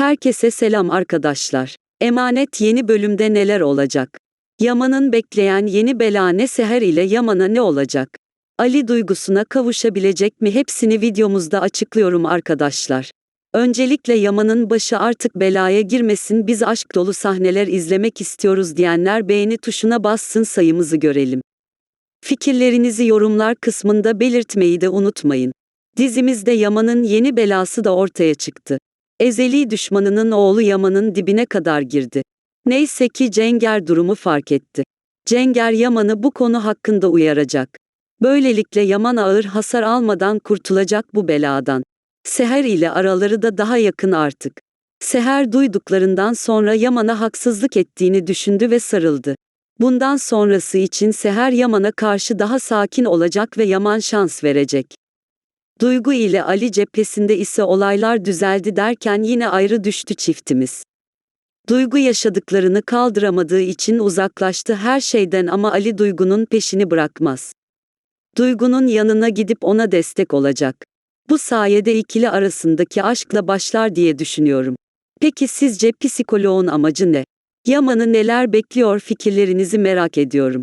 Herkese selam arkadaşlar. Emanet yeni bölümde neler olacak? Yaman'ın bekleyen yeni bela ne Seher ile Yaman'a ne olacak? Ali duygusuna kavuşabilecek mi hepsini videomuzda açıklıyorum arkadaşlar. Öncelikle Yaman'ın başı artık belaya girmesin biz aşk dolu sahneler izlemek istiyoruz diyenler beğeni tuşuna bassın sayımızı görelim. Fikirlerinizi yorumlar kısmında belirtmeyi de unutmayın. Dizimizde Yaman'ın yeni belası da ortaya çıktı. Ezeli düşmanının oğlu Yaman'ın dibine kadar girdi. Neyse ki Cenger durumu fark etti. Cenger Yaman'ı bu konu hakkında uyaracak. Böylelikle Yaman ağır hasar almadan kurtulacak bu beladan. Seher ile araları da daha yakın artık. Seher duyduklarından sonra Yaman'a haksızlık ettiğini düşündü ve sarıldı. Bundan sonrası için Seher Yaman'a karşı daha sakin olacak ve Yaman şans verecek. Duygu ile Ali cephesinde ise olaylar düzeldi derken yine ayrı düştü çiftimiz. Duygu yaşadıklarını kaldıramadığı için uzaklaştı her şeyden ama Ali Duygu'nun peşini bırakmaz. Duygu'nun yanına gidip ona destek olacak. Bu sayede ikili arasındaki aşkla başlar diye düşünüyorum. Peki sizce psikoloğun amacı ne? Yaman'ı neler bekliyor fikirlerinizi merak ediyorum.